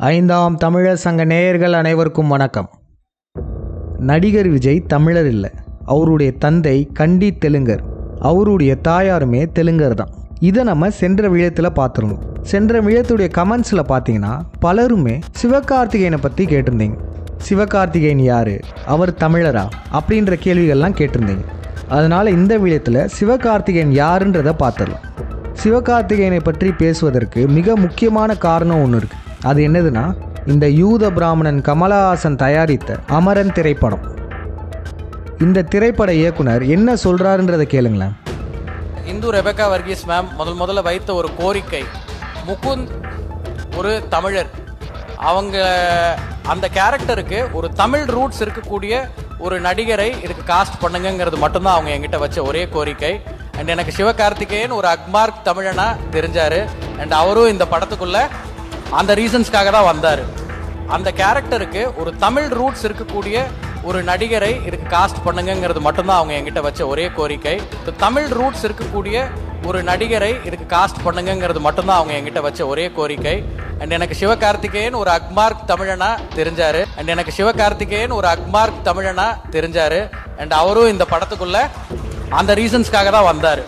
ஐந்தாம் தமிழர் சங்க நேயர்கள் அனைவருக்கும் வணக்கம். நடிகர் விஜய் தமிழர் இல்லை. அவருடைய தந்தை கண்டி தெலுங்கர். அவருடைய தாயாருமே தெலுங்கர் தான். இதை நம்ம சென்ற விழத்தில் பார்த்துருந்தோம் சென்ற விழத்துடைய கமெண்ட்ஸில் பார்த்தீங்கன்னா பலருமே சிவகார்த்திகேயனை பற்றி கேட்டிருந்தீங்க. சிவகார்த்திகேயன் யார்? அவர் தமிழரா? அப்படின்ற கேள்விகள்லாம் கேட்டிருந்தீங்க. அதனால் இந்த விழயத்தில் சிவகார்த்திகேயன் யாருன்றதை பார்த்துடலாம் சிவகார்த்திகேயனை பற்றி பேசுவதற்கு மிக முக்கியமான காரணம் ஒன்று இருக்குது அது என்னதுன்னா இந்த யூத பிராமணன் கமலஹாசன் தயாரித்த அமரன் திரைப்படம். இந்த திரைப்பட இயக்குனர் என்ன சொல்கிறாருன்றதை கேளுங்களேன். இந்து ரெபக்கா வர்கீஸ் மேம் முதல் முதல்ல வைத்த ஒரு கோரிக்கை. முகுந்த் ஒரு தமிழர். அவங்க அந்த கேரக்டருக்கு ஒரு தமிழ் ரூட்ஸ் இருக்கக்கூடிய ஒரு நடிகரை இதுக்கு காஸ்ட் பண்ணுங்கங்கிறது மட்டும்தான் அவங்க என்கிட்ட வச்ச ஒரே கோரிக்கை. அண்ட் எனக்கு சிவகார்த்திகேயன் ஒரு அக்மார்க் தமிழனா தெரிஞ்சார். அண்ட் அவரும் இந்த படத்துக்குள்ளே அந்த ரீசன்ஸ்க்காக தான் வந்தார். அந்த கேரக்டருக்கு ஒரு தமிழ் ரூட்ஸ் இருக்கக்கூடிய ஒரு நடிகரை இதுக்கு காஸ்ட் பண்ணுங்கங்கிறது மட்டும்தான் அவங்க என்கிட்ட வச்ச ஒரே கோரிக்கை. தமிழ் ரூட்ஸ் இருக்கக்கூடிய ஒரு நடிகரை இதுக்கு காஸ்ட் பண்ணுங்கங்கிறது மட்டும்தான் அவங்க என்கிட்ட வச்ச ஒரே கோரிக்கை. அண்ட் எனக்கு சிவகார்த்திகேயன் ஒரு அக்மார்க் தமிழனா தெரிஞ்சாரு. அண்ட் எனக்கு சிவகார்த்திகேயன் ஒரு அக்மார்க் தமிழனா தெரிஞ்சாரு. அண்ட் அவரும் இந்த படத்துக்குள்ள அந்த ரீசன்ஸ்க்காக தான் வந்தார்.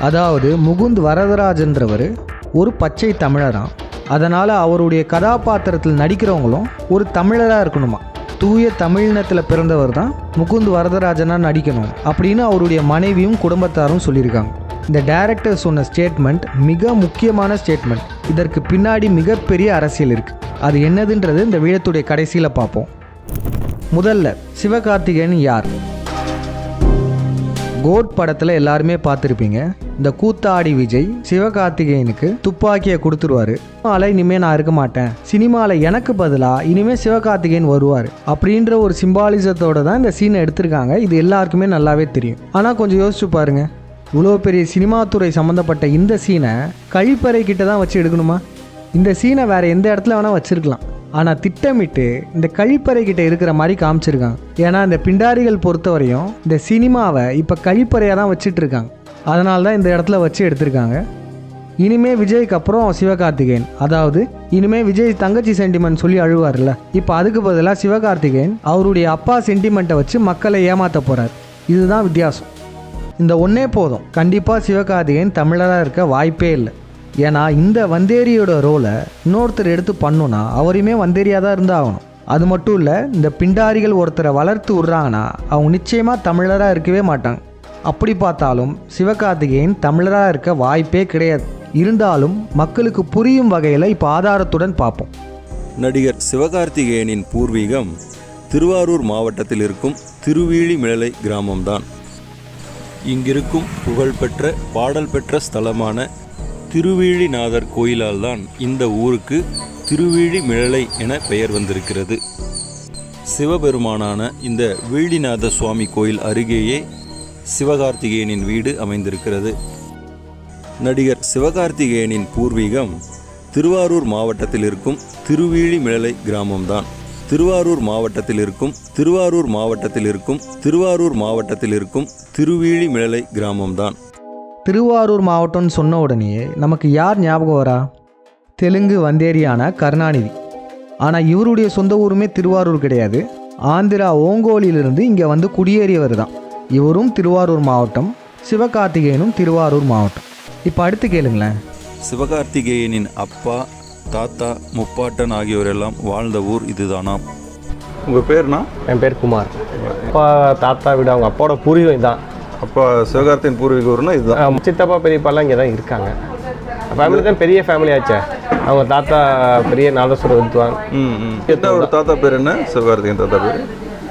அதாவது முகுந்த் வரதராஜன்றவர் ஒரு பச்சை தமிழராம் அதனால் அவருடைய கதாபாத்திரத்தில் நடிக்கிறவங்களும் ஒரு தமிழராக இருக்கணுமா? தூய தமிழினத்தில் பிறந்தவர் தான் முகுந்த் வரதராஜனாக நடிக்கணும் அப்படின்னு அவருடைய மனைவியும் குடும்பத்தாரும் சொல்லியிருக்காங்க. இந்த டைரக்டர் சொன்ன ஸ்டேட்மெண்ட் மிக முக்கியமான ஸ்டேட்மெண்ட் இதற்கு பின்னாடி மிகப்பெரிய அரசியல் இருக்குது அது என்னதுன்றது இந்த வீழத்துடைய கடைசியில் பார்ப்போம். முதல்ல சிவகார்த்திகேயன் யார்? கோட் படத்தில் எல்லாருமே பார்த்துருப்பீங்க. இந்த கூத்தாடி விஜய் சிவகார்த்திகேயனுக்கு துப்பாக்கியை கொடுத்துருவாரு. சினிமாவில் இனிமேல் நான் இருக்க மாட்டேன். சினிமாவில் எனக்கு பதிலாக இனிமேல் சிவகார்த்திகேயன் வருவார். அப்படின்ற ஒரு சிம்பாலிசத்தோட தான் இந்த சீனை எடுத்திருக்காங்க. இது எல்லாருக்குமே நல்லாவே தெரியும். ஆனால் கொஞ்சம் யோசிச்சு பாருங்க. இவ்வளோ பெரிய சினிமாத்துறை சம்மந்தப்பட்ட இந்த சீனை கழிப்பறை கிட்ட தான் வச்சு எடுக்கணுமா? இந்த சீனை வேற எந்த இடத்துல வேணால் வச்சுருக்கலாம். ஆனால் திட்டமிட்டு இந்த கழிப்பறை கிட்ட இருக்கிற மாதிரி காமிச்சிருக்காங்க. ஏன்னா இந்த பிண்டாரிகள் பொறுத்தவரையும் இந்த சினிமாவை இப்போ கழிப்பறையாக தான் வச்சுட்டு இருக்காங்க. அதனால தான் இந்த இடத்துல வச்சு எடுத்திருக்காங்க. இனிமே விஜய்க்கு அப்புறம் சிவகார்த்திகேயன். அதாவது இனிமே விஜய் தங்கச்சி சென்டிமெண்ட் சொல்லி அழுவார்ல இப்போ அதுக்கு பதிலாக சிவகார்த்திகேயன் அவருடைய அப்பா சென்டிமெண்ட்டை வச்சு மக்களை ஏமாற்ற போகிறார் இதுதான் வித்தியாசம். இந்த ஒன்றே போதும். கண்டிப்பாக சிவகார்த்திகேயன் தமிழராக இருக்க வாய்ப்பே இல்லை. ஏன்னா இந்த வந்தேரியோட ரோலை இன்னொருத்தர் எடுத்து பண்ணுனா அவரையுமே வந்தேரியாக தான் இருந்தாகணும். அது மட்டும் இல்லை இந்த பிண்டாரிகள் ஒருத்தரை வளர்த்து விட்றாங்கன்னா அவங்க நிச்சயமாக தமிழராக இருக்கவே மாட்டாங்க. அப்படி பார்த்தாலும் சிவகார்த்திகேயன் தமிழராக இருக்க வாய்ப்பே கிடையாது. இருந்தாலும் மக்களுக்கு புரியும் வகையில் இப்போ ஆதாரத்துடன் பார்ப்போம். நடிகர் சிவகார்த்திகேயனின் பூர்வீகம் திருவாரூர் மாவட்டத்தில் இருக்கும் திருவீழிமிழலை கிராமம்தான். இங்கிருக்கும் புகழ்பெற்ற பாடல் பெற்ற ஸ்தலமான திருவீழிநாதர் கோயிலால் தான் இந்த ஊருக்கு திருவீழிமிழலை என பெயர் வந்திருக்கிறது. சிவபெருமானான இந்த வீழிநாத சுவாமி கோயில் அருகேயே சிவகார்த்திகேயனின் வீடு அமைந்திருக்கிறது. நடிகர் சிவகார்த்திகேயனின் பூர்வீகம் திருவாரூர் மாவட்டத்தில் இருக்கும் திருவீழிமிழலை கிராமம்தான். திருவாரூர் மாவட்டத்தில் இருக்கும் திருவாரூர் மாவட்டத்தில் இருக்கும் திருவாரூர் மாவட்டத்தில் இருக்கும் திருவீழிமிழலை கிராமம்தான். திருவாரூர் மாவட்டம்னு சொன்ன உடனேயே நமக்கு யார் ஞாபகம் வரா? தெலுங்கு வந்தேரியான கருணாநிதி. ஆனால் இவருடைய சொந்த ஊருமே திருவாரூர் கிடையாது. ஆந்திரா ஓங்கோலிலிருந்து இங்கே வந்து குடியேறியவர் தான் இவரும் திருவாரூர் மாவட்டம் சிவகார்த்திகேயனும் திருவாரூர் மாவட்டம். இப்போ அடுத்து கேளுங்களேன். சிவகார்த்திகேயனின் அப்பா தாத்தா முப்பாட்டன் ஆகியோரெல்லாம் வாழ்ந்த ஊர் இதுதானாம் உங்கள் பேர்னா? என் பேர் குமார். அப்பா தாத்தா வீடு அவங்க அப்பாவோட பூர்வீகம் தான் அப்பா சிவகார்த்தியின் பூர்வீக ஊர்னா இதுதான். சித்தப்பா பெரியப்பாலாம் இங்கே தான் இருக்காங்க. ஃபேமிலி தான் பெரிய ஃபேமிலி ஆச்சே. அவங்க தாத்தா பெரிய நாதஸ்வர வித்வான். ம் ம். என்ன ஒரு தாத்தா பேர் என்ன? சிவகார்த்திகேயன் தாத்தா பேர்?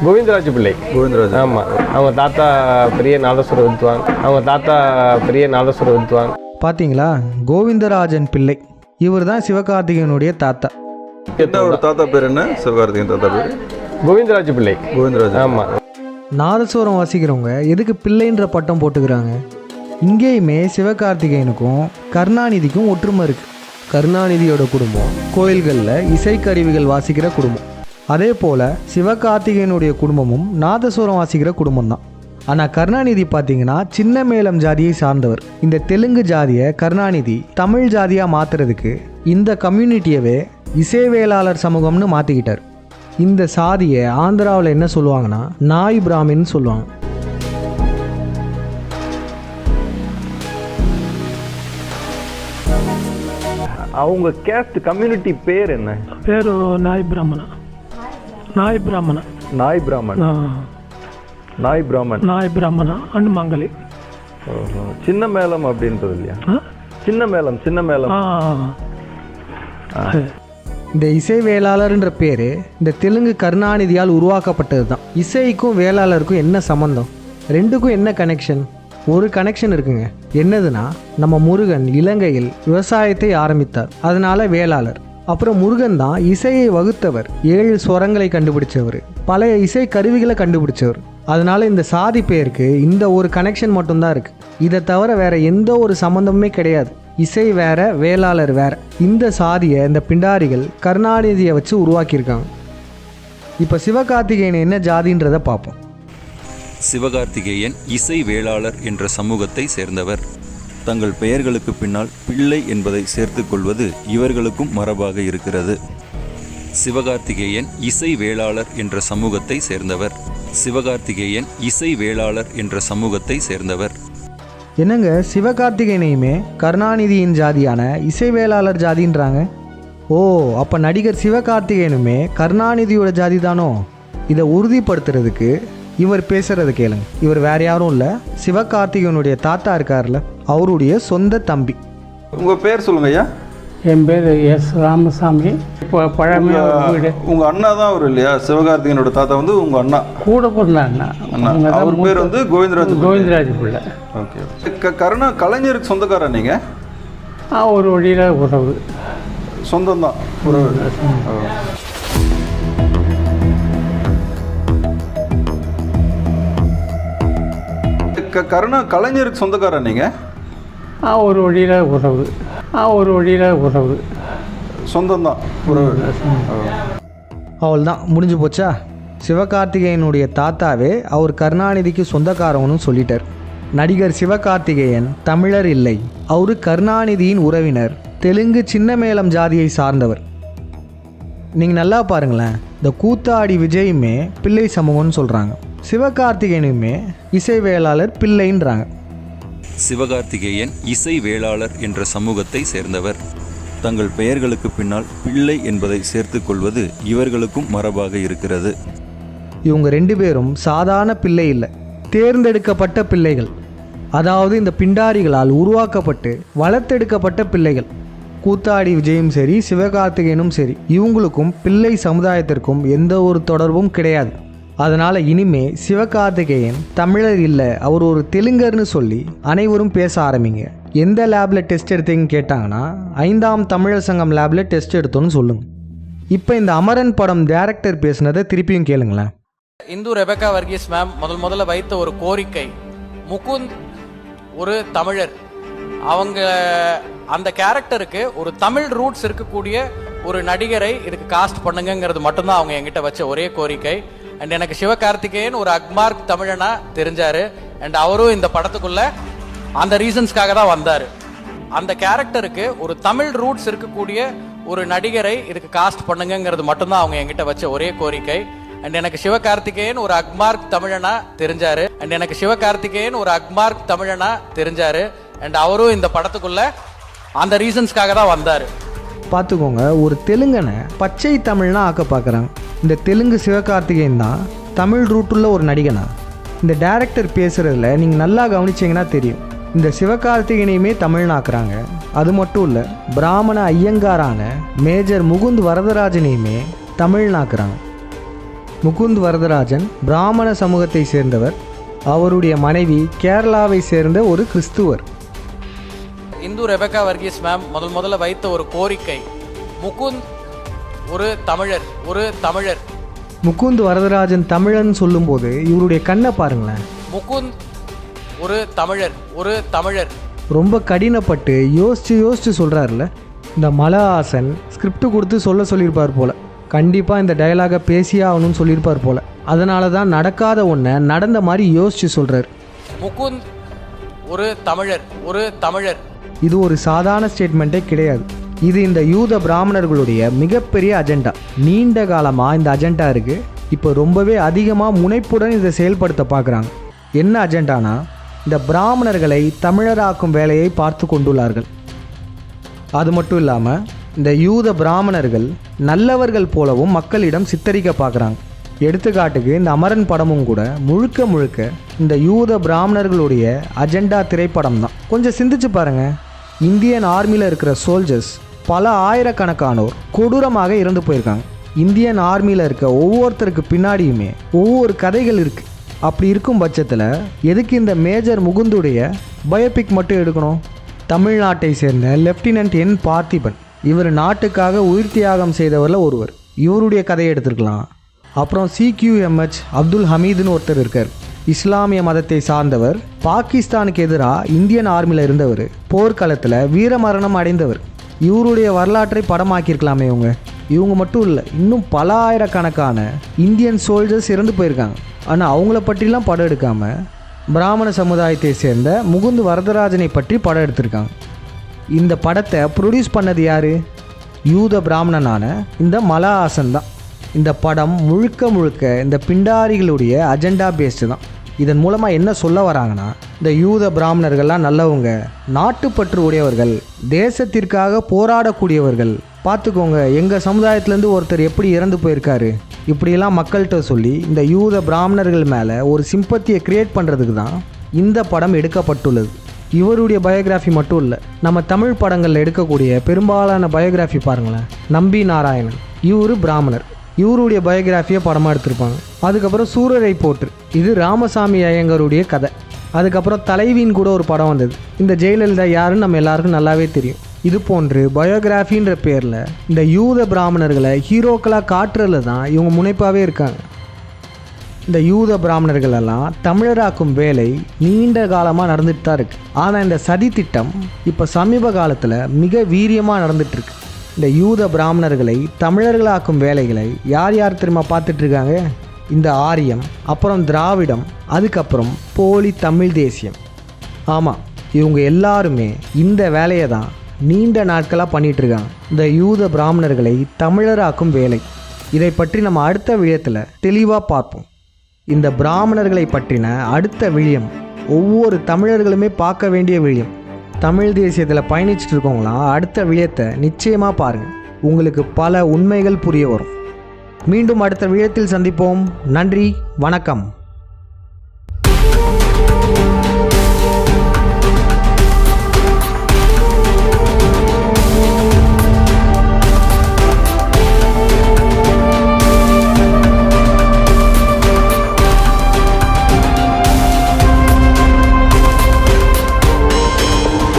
கோவிந்தராஜ் பிள்ளை. கோவிந்தராஜ். ஆமாம் அவங்க தாத்தா பெரிய நாதஸ்வர வித்வான். அவங்க தாத்தா பெரிய நாதஸ்வர வித்வான். பார்த்தீங்களா கோவிந்தராஜன் பிள்ளை. இவர் தான் சிவகார்த்திகேயனுடைய தாத்தா. என்ன ஒரு தாத்தா பேர் என்ன? சிவகார்த்திகேயன் தாத்தா பேர்? கோவிந்தராஜ் பிள்ளை. கோவிந்தராஜ். ஆமாம் நாதஸ்வரம் வாசிக்கிறவங்க எதுக்கு பிள்ளைன்ற பட்டம் போட்டுக்கிறாங்க? இங்கேயுமே சிவகார்த்திகேயனுக்கும் கருணாநிதிக்கும் ஒற்றுமை இருக்குது கருணாநிதியோட குடும்பம். கோயில்களில் இசைக்கருவிகள் வாசிக்கிற குடும்பம். அதே போல் சிவகார்த்திகேயனுடைய குடும்பமும் நாதசுவரம் வாசிக்கிற குடும்பம் தான் ஆனால் கருணாநிதி பார்த்தீங்கன்னா சின்ன மேலம் ஜாதியை சார்ந்தவர். இந்த தெலுங்கு ஜாதியை கருணாநிதி தமிழ் ஜாதியாக மாற்றுறதுக்கு இந்த கம்யூனிட்டியவே இசைவேளாளர் சமூகம்னு மாற்றிக்கிட்டார் இந்த சாதியை ஆந்திராவில் என்ன சொல்லுவாங்கன்னா நாய் பிராமின்னு சொல்லுவாங்க. அவங்க கேஸ்ட் கம்யூனிட்டி பேர் என்ன? பேர் நாய் பிராமணா நாய் பிராமண நாய் பிராமன் நாய் பிராமன் நாய் பிராமணா அண்ணு மங்களி சின்ன மேளம் அப்படின்றது இல்லையா? சின்ன மேளம் சின்ன மேளம். இந்த இசை வேளாளர்ன்ற பேர் இந்த தெலுங்கு கருணாநிதியால் உருவாக்கப்பட்டது தான் இசைக்கும் வேளாளருக்கும் என்ன சம்மந்தம் ரெண்டுக்கும் என்ன கனெக்ஷன் ஒரு கனெக்ஷன் இருக்குங்க. என்னதுன்னா நம்ம முருகன் இலங்கையில் விவசாயத்தை ஆரம்பித்தார். அதனால வேளாளர். அப்புறம் முருகன் தான் இசையை வகுத்தவர். ஏழு ஸ்வரங்களை கண்டுபிடிச்சவர். பழைய இசை கருவிகளை கண்டுபிடிச்சவர். அதனால இந்த சாதி பேருக்கு இந்த ஒரு கனெக்ஷன் மட்டும்தான் இருக்கு. இதை தவிர வேற எந்த ஒரு சம்மந்தமுமே கிடையாது. இசை வேற வேளாளர் வேற. இந்த சாதியை இந்த பிண்டாரிகள் கருணாநிதியை வச்சு உருவாக்கியிருக்காங்க. இப்போ சிவகார்த்திகேயன் என்ன ஜாதின்றதை பார்ப்போம். சிவகார்த்திகேயன் இசை வேளாளர் என்ற சமூகத்தை சேர்ந்தவர். தங்கள் பெயர்களுக்கு பின்னால் பிள்ளை என்பதை சேர்த்துக்கொள்வது இவர்களுக்கும் மரபாக இருக்கிறது. சிவகார்த்திகேயன் இசை வேளாளர் என்ற சமூகத்தை சேர்ந்தவர். சிவகார்த்திகேயன் இசை வேளாளர் என்ற சமூகத்தை சேர்ந்தவர். என்னங்க சிவகார்த்திகேயனையுமே கருணாநிதியின் ஜாதியான இசை வேளாளர் ஜாதின்றாங்க? ஓ அப்போ நடிகர் சிவகார்த்திகேயனுமே கருணாநிதியோட ஜாதி தானோ இதை உறுதிப்படுத்துறதுக்கு இவர் பேசுறது கேளுங்க. இவர் வேற யாரும் இல்லை. சிவகார்த்திகேயனுடைய தாத்தா இருக்கார்ல அவருடைய சொந்த தம்பி. உங்க பேர் சொல்லுங்க ஐயா. என் பேர் எஸ் ராமசாமி. இப்போ பழமையாக வீடு. உங்க அண்ணா தான் அவர் இல்லையா? சிவகார்த்திகேயனோட தாத்தா வந்து உங்க அண்ணா. கூட பிறந்த அண்ணா. அண்ணா. அவர் பேர் வந்து கோவிந்தராஜ் கோவிந்தராஜ் பிள்ளை. ஓகே கருணா கலைஞருக்கு சொந்தக்காரர் நீங்க? ஆ, ஒரு வழியில் உறவு. சொந்தம் தான். க கருணா கலைஞருக்கு சொந்தக்காரர் நீங்க? ஆ, ஒரு வழியில் உறவு ஆ, ஒரு வழியில் உறவு சொந்தம் தான் ஒரு ஓ. அவள் தான் முடிஞ்சு போச்சா? சிவகார்த்திகேயனுடைய தாத்தாவே அவர் கருணாநிதிக்கு சொந்தக்காரவனும் சொல்லிட்டார். நடிகர் சிவகார்த்திகேயன் தமிழர் இல்லை. அவரு கருணாநிதியின் உறவினர். தெலுங்கு சின்னமேளம் ஜாதியை சார்ந்தவர். நீங்கள் நல்லா பாருங்களேன். இந்த கூத்தாடி விஜயுமே பிள்ளை சமூகம்னு சொல்கிறாங்க சிவகார்த்திகேயனுமே இசை வேளாளர் பிள்ளைன்றாங்க. சிவகார்த்திகேயன் இசை வேளாளர் என்ற சமூகத்தை சேர்ந்தவர். தங்கள் பெயர்களுக்கு பின்னால் பிள்ளை என்பதை சேர்த்து கொள்வது இவர்களுக்கும் மரபாக இருக்கிறது. இவங்க ரெண்டு பேரும் சாதாரண பிள்ளை இல்லை தேர்ந்தெடுக்கப்பட்ட பிள்ளைகள். அதாவது இந்த பிண்டாரிகளால் உருவாக்கப்பட்டு வளர்த்தெடுக்கப்பட்ட பிள்ளைகள். கூத்தாடி விஜயும் சரி சிவகார்த்திகேயனும் சரி இவங்களுக்கும் பிள்ளை சமுதாயத்திற்கும் எந்த ஒரு தொடர்பும் கிடையாது. அதனால் இனிமே சிவகார்த்திகேயன் தமிழர் இல்லை அவர் ஒரு தெலுங்கர்னு சொல்லி அனைவரும் பேச ஆரம்பிங்க. எந்த லேபில் டெஸ்ட் எடுத்தீங்கன்னு கேட்டாங்கன்னா ஐந்தாம் தமிழர் சங்கம் லேபில் டெஸ்ட் எடுத்தோன்னு சொல்லுங்க. இப்போ இந்த அமரன் படம் டேரக்டர் பேசுனதை திருப்பியும் கேளுங்களேன். இந்து ரெபக்கா வர்கீஸ் மேம் முதல் முதல்ல வைத்த ஒரு கோரிக்கை. முகுந்த் ஒரு தமிழர். அவங்க அந்த கேரக்டருக்கு ஒரு தமிழ் ரூட்ஸ் இருக்கக்கூடிய ஒரு நடிகரை இதுக்கு காஸ்ட் பண்ணுங்கங்கிறது மட்டும்தான் அவங்க என்கிட்ட வச்ச ஒரே கோரிக்கை. அண்ட் எனக்கு சிவகார்த்திகேயன் ஒரு அக்மார்க் தமிழனா தெரிஞ்சாரு. அண்ட் அவரும் இந்த படத்துக்குள்ள அந்த ரீசன்ஸ்க்காக தான் வந்தார். அந்த கேரக்டருக்கு ஒரு தமிழ் ரூட்ஸ் இருக்கக்கூடிய ஒரு நடிகரை இதுக்கு காஸ்ட் பண்ணுங்கங்கிறது மட்டும்தான் அவங்க என்கிட்ட வச்ச ஒரே கோரிக்கை. அண்ட் எனக்கு சிவகார்த்திகேயன் ஒரு அக்மார்க் தமிழனா தெரிஞ்சாரு. அண்ட் எனக்கு சிவகார்த்திகேயன் ஒரு அக்மார்க் தமிழனா தெரிஞ்சாரு. அண்ட் அவரும் இந்த படத்துக்குள்ள அந்த ரீசன்ஸ்க்காக தான் வந்தாரு. பார்த்துக்கோங்க ஒரு தெலுங்கனை பச்சை தமிழ்னா ஆக்க பார்க்குறாங்க. இந்த தெலுங்கு சிவகார்த்திகேயன் தான் தமிழ் ரூட்டுள்ள ஒரு நடிகனா? இந்த டேரக்டர் பேசுகிறதுல நீங்கள் நல்லா கவனிச்சீங்கன்னா தெரியும். இந்த சிவகார்த்திகேயனையுமே தமிழ்னாக்குறாங்க அது மட்டும் இல்லை பிராமண ஐயங்காரான மேஜர் முகுந்த் வரதராஜனையுமே தமிழ்னாக்குறாங்க முகுந்த் வரதராஜன் பிராமண சமூகத்தை சேர்ந்தவர். அவருடைய மனைவி கேரளாவை சேர்ந்த ஒரு கிறிஸ்துவர். இந்து ரெபேக்கா வர்கீஸ் மேம் முதல் முதல்ல வைத்த ஒரு கோரிக்கை. முகுந்த் ஒரு தமிழர் ஒரு தமிழர். முகுந்த் வரதராஜன் தமிழன் சொல்லும்போது இவருடைய கண்ணை பாருங்களேன். முகுந்த் ஒரு தமிழர் ஒரு தமிழர். ரொம்ப கடினப்பட்டு யோசிச்சு யோசிச்சு சொல்கிறாருல இந்த மலஹாசன் ஸ்கிரிப்ட் கொடுத்து சொல்ல சொல்லியிருப்பார் போல. கண்டிப்பாக இந்த டயலாகை பேசியே ஆகணும்னு சொல்லியிருப்பார் போல. அதனால தான் நடக்காத ஒன்றை நடந்த மாதிரி யோசிச்சு சொல்கிறார் முகுந்த் ஒரு தமிழர் ஒரு தமிழர். இது ஒரு சாதாரண ஸ்டேட்மெண்ட்டே கிடையாது. இது இந்த யூத பிராமணர்களுடைய மிகப்பெரிய அஜெண்டா நீண்ட காலமாக இந்த அஜெண்டா இருக்குது இப்போ ரொம்பவே அதிகமாக முனைப்புடன் இதை செயல்படுத்த பார்க்குறாங்க. என்ன அஜெண்டானா இந்த பிராமணர்களை தமிழராக்கும் வேலையை பார்த்து கொண்டுள்ளார்கள். அது மட்டும் இல்லாமல் இந்த யூத பிராமணர்கள் நல்லவர்கள் போலவும் மக்களிடம் சித்தரிக்க பார்க்குறாங்க. எடுத்துக்காட்டுக்கு இந்த அமரன் படமும் கூட முழுக்க முழுக்க இந்த யூத பிராமணர்களுடைய அஜெண்டா திரைப்படம் தான் கொஞ்சம் சிந்திச்சு பாருங்கள் இந்தியன் ஆர்மியில் இருக்கிற சோல்ஜர்ஸ் பல ஆயிரக்கணக்கானோர் கொடூரமாக இறந்து போயிருக்காங்க. இந்தியன் ஆர்மியில் இருக்க ஒவ்வொருத்தருக்கு பின்னாடியுமே ஒவ்வொரு கதைகள் இருக்குது அப்படி இருக்கும் பட்சத்தில் எதுக்கு இந்த மேஜர் முகுந்துடைய பயோபிக் மட்டும் எடுக்கணும்? தமிழ்நாட்டை சேர்ந்த லெப்டினன்ட் என் பார்த்திபன் இவர் நாட்டுக்காக உயிர் தியாகம் செய்தவரில் ஒருவர். இவருடைய கதையை எடுத்திருக்கலாம். அப்புறம் சிக்யூஎம்ஹெச் அப்துல் ஹமீதுன்னு ஒருத்தர் இருக்கார். இஸ்லாமிய மதத்தை சார்ந்தவர் பாகிஸ்தானுக்கு எதிராக இந்தியன் ஆர்மியில் இருந்தவர் போர்க்களத்தில் வீரமரணம் அடைந்தவர். இவருடைய வரலாற்றை படமாக்கியிருக்கலாமே இவங்க. இவங்க மட்டும் இல்லை இன்னும் பல ஆயிரக்கணக்கான இந்தியன் சோல்ஜர்ஸ் இறந்து போயிருக்காங்க. ஆனால் அவங்கள பற்றிலாம் படம் எடுக்காமல் பிராமண சமுதாயத்தை சேர்ந்த முகுந்து வரதராஜனை பற்றி படம் எடுத்திருக்காங்க. இந்த படத்தை ப்ரொடியூஸ் பண்ணது யார்? யூத பிராமணனான இந்த மலஹாசன் தான். இந்த படம் முழுக்க முழுக்க இந்த பிண்டாரிகளுடைய அஜெண்டா பேஸ்டு தான். இதன் மூலமாக என்ன சொல்ல வராங்கன்னா இந்த யூத பிராமணர்கள்லாம் நல்லவங்க நாட்டுப்பற்று உடையவர்கள் தேசத்திற்காக போராடக்கூடியவர்கள். பார்த்துக்கோங்க எங்கள் சமுதாயத்துலேருந்து ஒருத்தர் எப்படி இறந்து போயிருக்காரு? இப்படியெல்லாம் மக்கள்கிட்ட சொல்லி இந்த யூத பிராமணர்கள் மேலே ஒரு சிம்பத்தியை கிரியேட் பண்ணுறதுக்கு தான் இந்த படம் எடுக்கப்பட்டுள்ளது. இவருடைய பயோகிராஃபி மட்டும் இல்லை நம்ம தமிழ் படங்களில் எடுக்கக்கூடிய பெரும்பாலான பயோகிராஃபி பாருங்களேன். நம்பி நாராயணன் இவரு பிராமணர். இவருடைய பயோகிராஃபியை படமாக எடுத்திருப்பாங்க. அதுக்கப்புறம் சூரரை போற்று. இது ராமசாமி ஐயங்கருடைய கதை. அதுக்கப்புறம் தலைவின்னு கூட ஒரு படம் வந்தது. இந்த ஜெயலலிதா யாருன்னு நம்ம எல்லாருக்கும் நல்லாவே தெரியும். இது போன்று பயோகிராஃபின்ற பேரில் இந்த யூத பிராமணர்களை ஹீரோக்களாக காட்டுறதுல தான் இவங்க முனைப்பாகவே இருக்காங்க. இந்த யூத பிராமணர்கள் எல்லாம் தமிழராக்கும் வேலை நீண்ட காலமாக நடந்துட்டு தான் இருக்குது ஆனால் இந்த சதி திட்டம் இப்போ சமீப காலத்தில் மிக வீரியமாக நடந்துகிட்ருக்கு இந்த யூத பிராமணர்களை தமிழர்களாக்கும் வேலைகளை யார் யார் தெரியுமா பார்த்துட்டு இருக்காங்க இந்த ஆரியம் அப்புறம் திராவிடம் அதுக்கப்புறம் போலி தமிழ் தேசியம். ஆமாம் இவங்க எல்லாருமே இந்த வேலையை தான் நீண்ட நாட்களாக பண்ணிகிட்ருக்காங்க இருக்காங்க இந்த யூத பிராமணர்களை தமிழராக்கும் வேலை. இதை பற்றி நம்ம அடுத்த விழயத்தில் தெளிவாக பார்ப்போம். இந்த பிராமணர்களை பற்றின அடுத்த விழியம் ஒவ்வொரு தமிழர்களுமே பார்க்க வேண்டிய விழியம் தமிழ் தேசியத்தில் பயணிச்சுட்டு இருக்கவங்களாம் அடுத்த விழயத்தை நிச்சயமாக பாருங்கள் உங்களுக்கு பல உண்மைகள் புரிய வரும். மீண்டும் அடுத்த விழயத்தில் சந்திப்போம். நன்றி வணக்கம்.